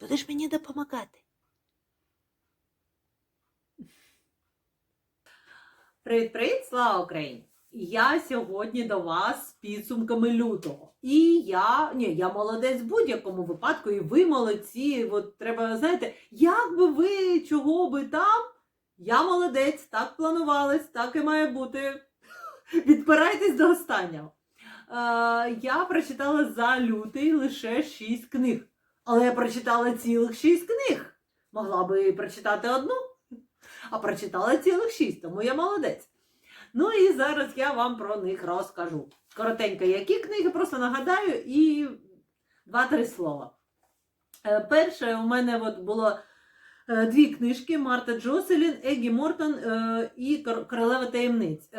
Будеш мені допомагати. Привіт-привіт, слава Україні! Я сьогодні до вас з підсумками лютого. І я, ні, я молодець в будь-якому випадку, і ви молодці. От треба, знаєте, як би ви чого би там, я молодець, так планувалось, так і має бути. Відпирайтесь до останнього. Е, я прочитала за лютий лише 6 книг. Але я прочитала цілих 6 книг. Могла би прочитати одну а прочитала цілих шість, тому я молодець. Ну і зараз я вам про них розкажу. Коротенько, які книги, просто нагадаю, і два-три слова. Е, Перше, у мене от було е, дві книжки: Марта Джоселін, Егі Мортон е, і «Кор- Королева таємниць.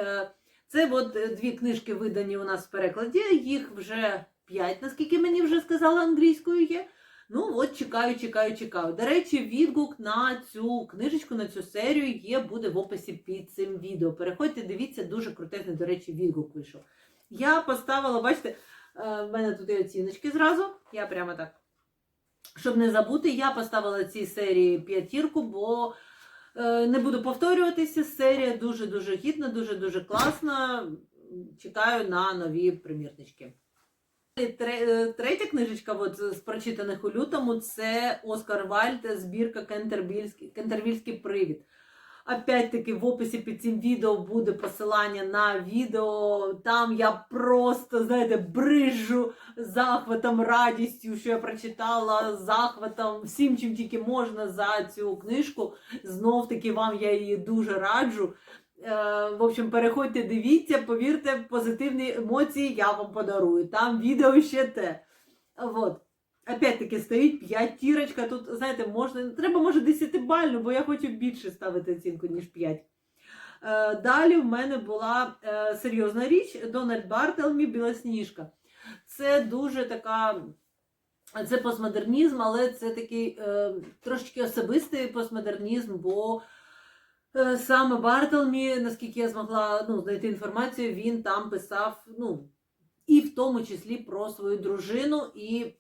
Це от дві книжки видані у нас в перекладі, їх вже п'ять, наскільки мені вже сказали, англійською є. Ну, от чекаю, чекаю, чекаю. До речі, відгук на цю книжечку, на цю серію є, буде в описі під цим відео. Переходьте, дивіться, дуже крутезний, до речі, відгук вийшов. Я поставила, бачите, е, в мене тут є оціночки зразу. Я прямо так. Щоб не забути, я поставила цій серії п'ятірку, бо е, не буду повторюватися. Серія дуже-дуже гідна, дуже-дуже класна. Чекаю на нові примірнички. Е, Третя книжечка от, з прочитаних у лютому це Оскар Вальд, збірка Кентербільський, Кентервільський привід. Опять-таки в описі під цим відео буде посилання на відео. Там я просто, знаєте, бриджу захватом, радістю, що я прочитала, захватом, всім, чим тільки можна за цю книжку. Знов таки вам я її дуже раджу. Е, В общем, переходьте, дивіться, повірте, позитивні емоції я вам подарую. Там відео ще те. Вот. Опять-таки стоїть п'ятірочка. Тут, знаєте, можна, треба, може, 10 бальну, бо я хочу більше ставити оцінку, ніж 5. Е, Далі в мене була е, серйозна річ Дональд Бартелмі Білосніжка. Це дуже така. Це постмодернізм, але це такий трошечки особистий постмодернізм, бо Саме Бартелмі, наскільки я змогла ну, знайти інформацію, він там писав, ну, і в тому числі про свою дружину, і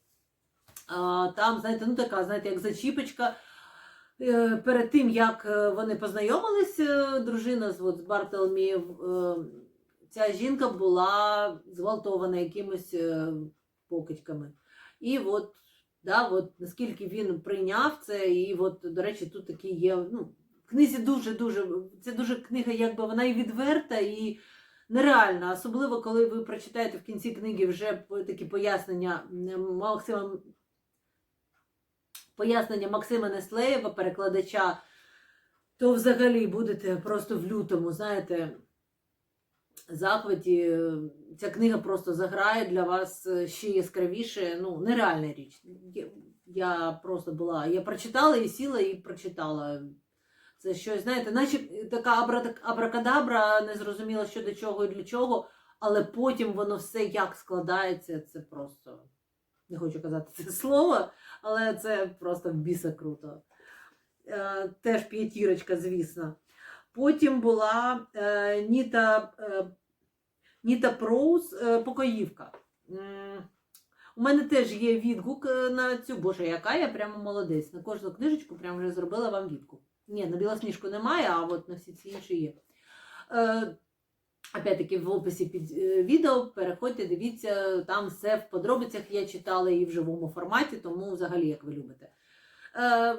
а, там, знаєте, ну така, знаєте, як зачіпочка. Е, Перед тим, як е, вони познайомилися, дружина з, от, з Бартелмі, е, ця жінка була зґвалтована якимись е, покидьками. І от, да, от, наскільки він прийняв це, і от, до речі, тут такі є. ну, книзі дуже-дуже, це дуже книга, якби вона і відверта, і нереальна. Особливо, коли ви прочитаєте в кінці книги вже такі пояснення Максима, пояснення Максима Неслеєва, перекладача, то взагалі будете просто в лютому, знаєте, захваті. Ця книга просто заграє для вас ще яскравіше. Ну, нереальна річ. Я просто була, я прочитала і сіла, і прочитала. Це щось, знаєте, наче така абракадабра, не зрозуміла, що до чого і для чого, але потім воно все як складається, це просто не хочу казати це слово, але це просто біса круто. Е, теж п'ятірочка, звісно. Потім була е, Ніта, е, Ніта Проуз Покоївка. У мене теж є відгук на цю, боже, яка я прямо молодець. На кожну книжечку прямо вже зробила вам відгук. Ні, на білосніжку немає, а от на всі ці інші є. Е, Опять-таки в описі під е, відео переходьте, дивіться, там все в подробицях я читала і в живому форматі, тому взагалі як ви любите. Е,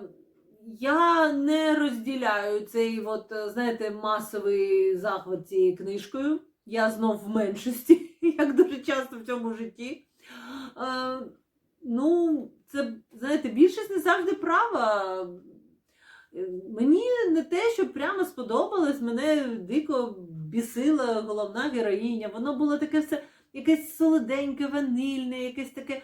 я не розділяю цей, от, е, знаєте, масовий захват цією книжкою. Я знов в меншості, як дуже часто в цьому житті. Е, ну, це, знаєте, більшість не завжди права. Мені не те, що прямо сподобалось, мене дико бісила головна героїня. Воно було таке все якесь солоденьке, ванильне, якесь таке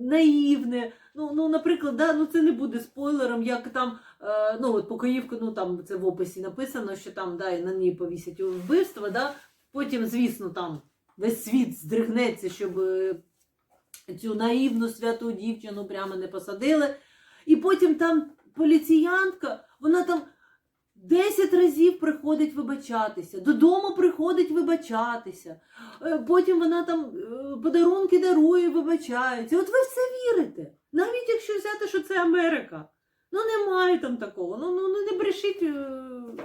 наївне. Ну, ну наприклад, да, ну це не буде спойлером, як там, е, ну от покоївку, ну там це в описі написано, що там да, на ній повісять вбивство, да. Потім, звісно, там весь світ здригнеться, щоб е, цю наївну святу дівчину прямо не посадили. І потім там поліціянтка, вона там 10 разів приходить вибачатися, додому приходить вибачатися. Е, Потім вона там е, подарунки дарує, вибачається. От ви в це вірите. Навіть якщо взяти, що це Америка. Ну немає там такого. Ну, ну, ну не брешіть е,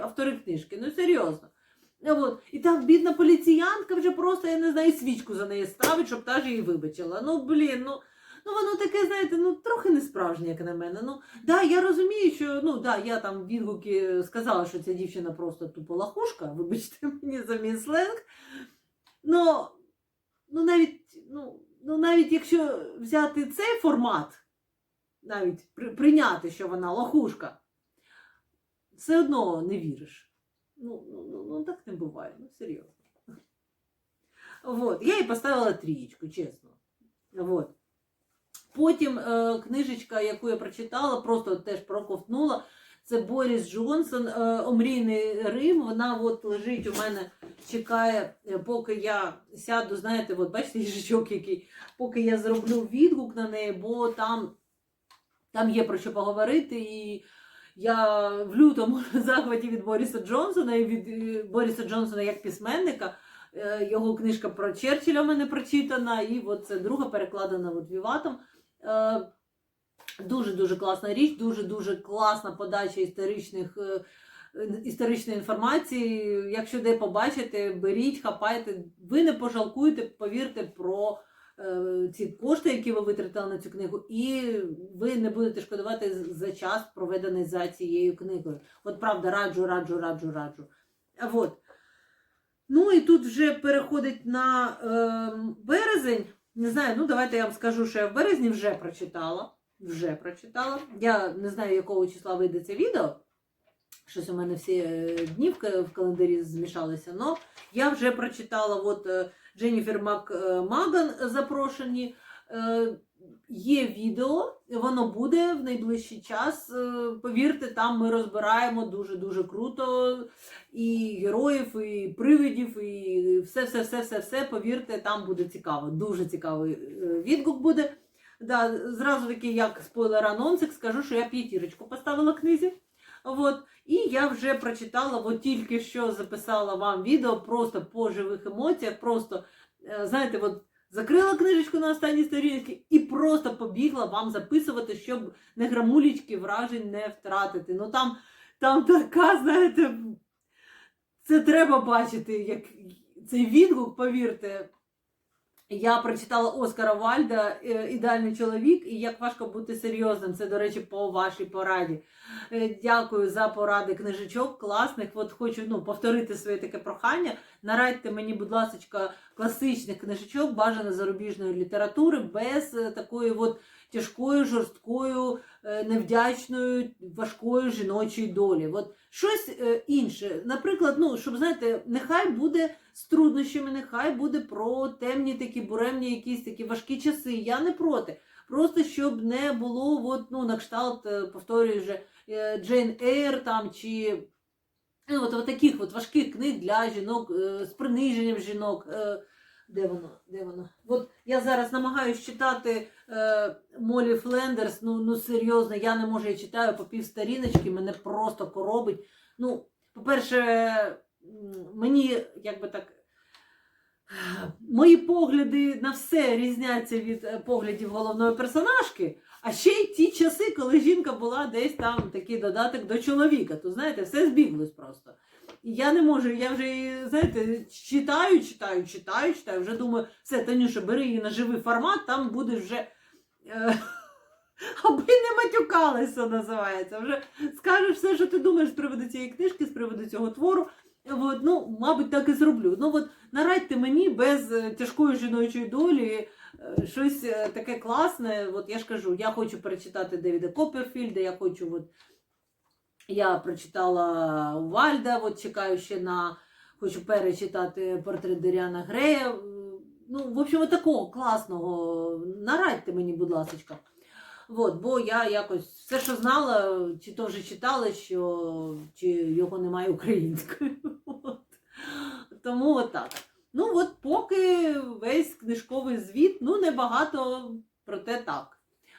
автори книжки, ну серйозно. От. І там бідна поліціянка вже просто, я не знаю, свічку за неї ставить, щоб та ж її вибачила. Ну, блін, ну. Ну, воно таке, знаєте, ну трохи не справжнє, як на мене. Ну, да, я розумію, що ну да, я там відгуки сказала, що ця дівчина просто тупо лахушка, вибачте мені за мій сленг. Ну, ну навіть, ну, ну навіть якщо взяти цей формат, навіть при, прийняти, що вона лохушка, все одно не віриш. Ну, ну, ну, ну так не буває, ну серйозно. Вот. Я їй поставила трієчку, чесно. Вот. Потім е, книжечка, яку я прочитала, просто теж проковтнула. Це Боріс Джонсон, е, Омрійний Рим. Вона от лежить у мене, чекає, е, поки я сяду, знаєте, от бачите, їжачок який, поки я зроблю відгук на неї, бо там, там є про що поговорити. І я в лютому захваті від Боріса Джонсона і від е, Боріса Джонсона як письменника. Е, Його книжка про Черчилля в мене прочитана, і от це друга перекладена от Віватом. Е, Дуже-дуже класна річ, дуже-дуже класна подача історичних, е, історичної інформації. Якщо де побачите, беріть, хапайте. Ви не пожалкуєте, повірте про е, ці кошти, які ви витратили на цю книгу, і ви не будете шкодувати за час, проведений за цією книгою. От правда, раджу, раджу, раджу, раджу. А Вот. Ну і тут вже переходить на е, березень. Не знаю, ну давайте я вам скажу, що я в березні вже прочитала. Вже прочитала. Я не знаю, якого числа вийде це відео. Щось у мене всі е, дні в календарі змішалися. але я вже прочитала от е, Дженніфер Мак е, Маган запрошені. Є відео, воно буде в найближчий час. Е, Повірте, там ми розбираємо дуже-дуже круто і героїв, і привидів, і все, все, все, все, все. Повірте, там буде цікаво. Дуже цікавий е, відгук буде. Да, зразу таки, як спойлер анонсик, скажу, що я п'ятірочку поставила книзі. От. І я вже прочитала, от тільки що записала вам відео просто по живих емоціях. Просто, е, знаєте, от закрила книжечку на останній сторінці і просто побігла вам записувати, щоб не грамулічки вражень не втратити. Ну там, там така, знаєте, це треба бачити, як цей відгук, повірте. Я прочитала Оскара Вальда е, Ідеальний чоловік і як важко бути серйозним. Це, до речі, по вашій пораді. Е, Дякую за поради книжечок класних. От хочу ну, повторити своє таке прохання. Нарадьте мені, будь ласка, класичних книжечок, бажано зарубіжної літератури, без е, такої от тяжкої, жорсткої, е, невдячної, важкої жіночої долі. От щось е, інше. Наприклад, ну, щоб знаєте, нехай буде з труднощами, нехай буде про темні такі буремні, якісь такі важкі часи. Я не проти. Просто щоб не було, от, ну, на кшталт, е, повторюю вже, е, Джейн Ейр там чи ну, от, от таких от важких книг для жінок з приниженням жінок. Де воно? Де воно? От я зараз намагаюся читати е, Молі Флендерс. Ну, ну серйозно, я не можу, я читаю по пів сторіночки, мене просто коробить. Ну, по-перше, мені як так. Мої погляди на все різняться від е, поглядів головної персонажки, а ще й ті часи, коли жінка була десь там такий додаток до чоловіка. То знаєте, все збіглось просто. І я не можу, я вже, знаєте, читаю, читаю, читаю, читаю, вже думаю, все, Танюша, бери її на живий формат, там будеш вже. Е, аби не матюкалася, називається. Вже скажеш все, що ти думаєш з приводу цієї книжки, з приводу цього твору. От, ну, мабуть, так і зроблю. Ну, от, нарадьте мені без е, тяжкої жіночої долі е, щось е, таке класне. От я ж кажу, я хочу перечитати Девіда Копперфільда, я хочу, от, я прочитала Вальда, от чекаю на, хочу перечитати портрет Деріана Грея. Ну, в общем, такого класного. Нарадьте мені, будь ласка. От, бо я якось все, що знала, чи то вже читала, що чи його немає українською. От. Тому отак. Ну, от поки весь книжковий звіт, ну небагато, проте так.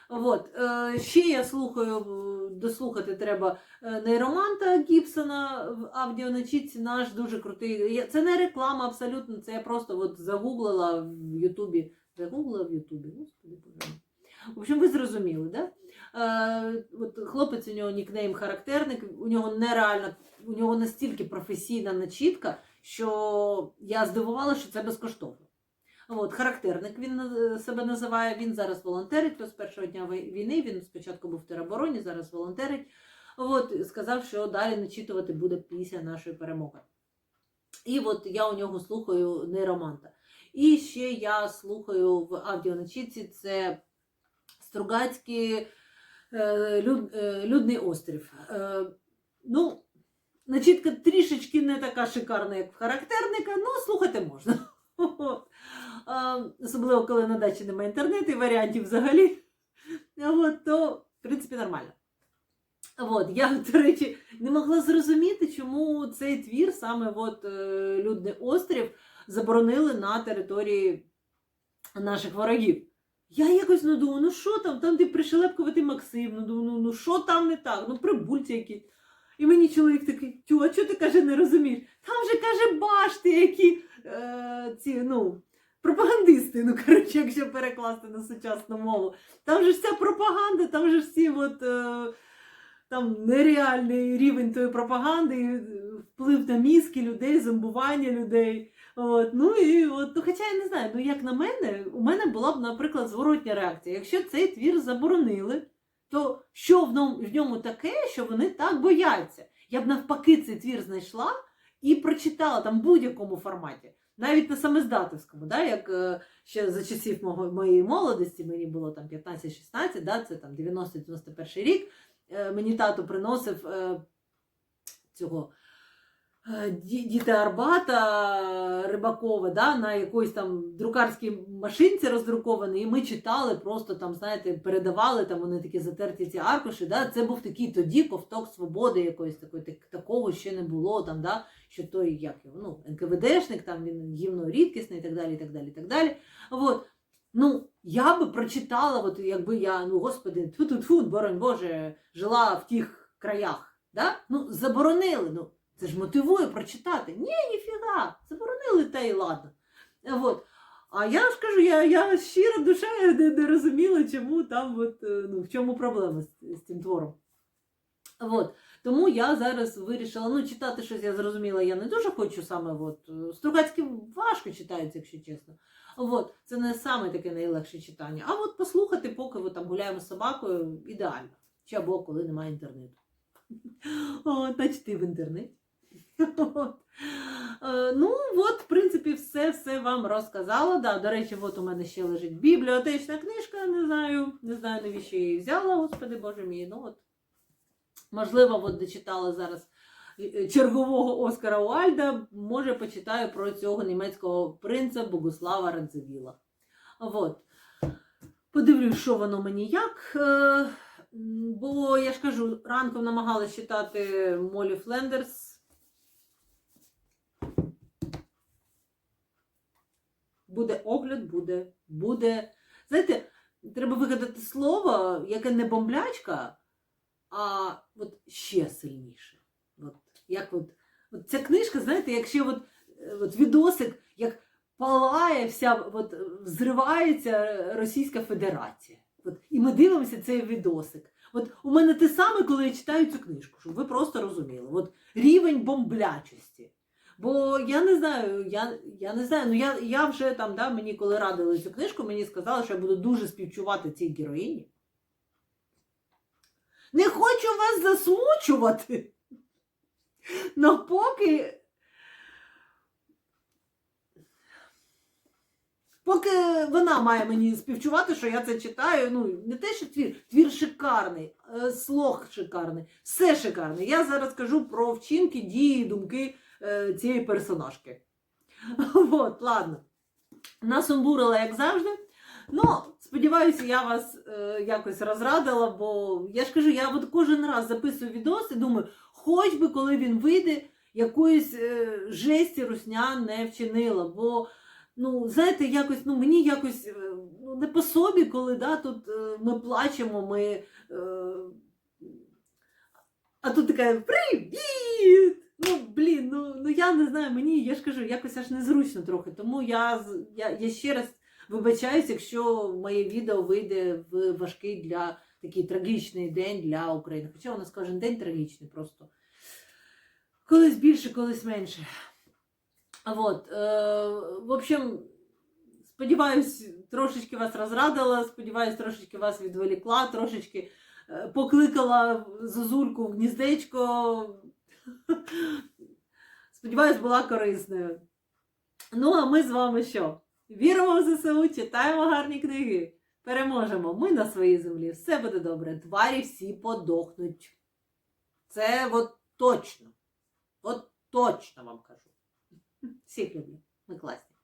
От, е, ще я слухаю, дослухати треба е, нейроманта Гібсона в аудіоначітці наш дуже крутий. Це не реклама абсолютно, це я просто от загуглила в Ютубі. Загуглила в Ютубі, господи мій. В общем, ви зрозуміли, да? Е, от хлопець у нього нікнейм характерник, у нього нереально, у нього настільки професійна начітка, що я здивувалася, що це безкоштовно. От, характерник він е, себе називає, він зараз волонтерить, з першого дня війни, він спочатку був в теробороні, зараз волонтерить. От, сказав, що далі начитувати буде після нашої перемоги. І от я у нього слухаю нейроманта. І ще я слухаю в аудіоначітці це Стругацький е, люд, е, Людний острів. Ну, начітка трішечки не така шикарна, як в характерника, ну, слухати можна. Особливо, коли на дачі немає інтернету і варіантів взагалі. От, то, в принципі, нормально. От, я, до речі, не могла зрозуміти, чому цей твір, саме от, е, Людний острів, заборонили на території наших ворогів. Я якось ну, думаю, ну що там, там де пришелепкувати Максим, ну думаю, ну, ну що там не так, ну прибульці якісь. І мені чоловік такий, а чого ти каже, не розумієш? Там же каже башти, які е, ці, ну, пропагандисти, ну коротше, якщо перекласти на сучасну мову. Там же ж вся пропаганда, там же всі от, е, там нереальний рівень тої пропаганди, е, вплив на мізки людей, зомбування людей. От, ну і от, ну, хоча я не знаю, ну як на мене, у мене була б, наприклад, зворотня реакція. Якщо цей твір заборонили, то що в ньому таке, що вони так бояться? Я б навпаки цей твір знайшла і прочитала там в будь-якому форматі. Навіть на самоздатовському, да, як е, ще за часів моєї молодості, мені було там 15-16, да, це там 90-91 рік, е, мені тато приносив е, цього Ді- Діти Арбата Рибакова, да, на якоїсь там друкарській машинці роздрукованій, і ми читали, просто там, знаєте, передавали, там вони такі затерті ці аркуші. Да, це був такий тоді ковток свободи якоїсь такої, так, такого ще не було, там, да, що той, як його, ну, НКВДшник, там він гівно рідкісний і так далі, і так далі, і так далі. От. Ну, я би прочитала, от, якби я, ну, господи, тьфу-тьфу, боронь Боже, жила в тих краях. Да? Ну, заборонили. Ну, це ж мотивує прочитати. Ні, ніфіга, заборонили та й ладно. Е, От. А я ж кажу, я, я щира душа не, не розуміла, чому там, от, е, ну, в чому проблема з, з цим твором. От. Тому я зараз вирішила, ну, читати щось я зрозуміла, я не дуже хочу саме. От, е, Стругацький важко читається, якщо чесно. От, це не саме таке найлегше читання. А от послухати, поки ви там гуляємо з собакою, ідеально. Чи або коли немає інтернету. Та чти в інтернеті. Е, Ну, от, в принципі, все, все вам розказала. Да, до речі, от у мене ще лежить бібліотечна книжка, не знаю, не знаю, навіщо її взяла, господи боже мій. Ну, от. Можливо, от дочитала зараз е, чергового Оскара Уальда, може, почитаю про цього німецького принца Богуслава Радзивіла. От. Подивлюсь, що воно мені як. Е, Бо я ж кажу, ранком намагалась читати Молі Флендерс. Буде огляд, буде, буде. Знаєте, треба вигадати слово, яке не бомблячка, а от ще сильніше. От, як от, от ця книжка, знаєте, якщо от, е, от відосик, як палає вся, от, взривається Російська Федерація. От, і ми дивимося цей відосик. От у мене те саме, коли я читаю цю книжку, щоб ви просто розуміли. От рівень бомблячості. Бо я не знаю, я, я не знаю, ну я, я вже там, да, мені коли радили цю книжку, мені сказали, що я буду дуже співчувати цій героїні. Не хочу вас засмучувати. Но поки. Поки вона має мені співчувати, що я це читаю. Ну, не те, що твір, твір шикарний, е, слог шикарний, все шикарне. Я зараз кажу про вчинки, дії, думки е, цієї персонажки. От, ладно. Насумбурила, як завжди. Ну, сподіваюся, я вас е, якось розрадила, бо я ж кажу, я от кожен раз записую відос і думаю, хоч би коли він вийде, якоїсь е, жесті русня не вчинила. Бо, ну, знаєте, якось, ну, мені якось е, ну, не по собі, коли да, тут е, ми плачемо, ми. Е, а тут така привіт! Ну, блін, ну, ну я не знаю, мені, я ж кажу, якось аж незручно трохи. Тому я, я, я ще раз Вибачаюсь, якщо моє відео вийде в важкий для такий трагічний день для України. Хоча у нас кожен день трагічний просто. Колись більше, колись менше. Вот, е, в общем, сподіваюсь, трошечки вас розрадила, сподіваюсь, трошечки вас відволікла, трошечки е, покликала зозульку в гніздечко. Сподіваюсь, була корисною. Ну, а ми з вами що? Віримо в ЗСУ, читаємо гарні книги. Переможемо. Ми на своїй землі. Все буде добре. Тварі всі подохнуть. Це от точно. От точно вам кажу. Всіх люблю. Ми класні.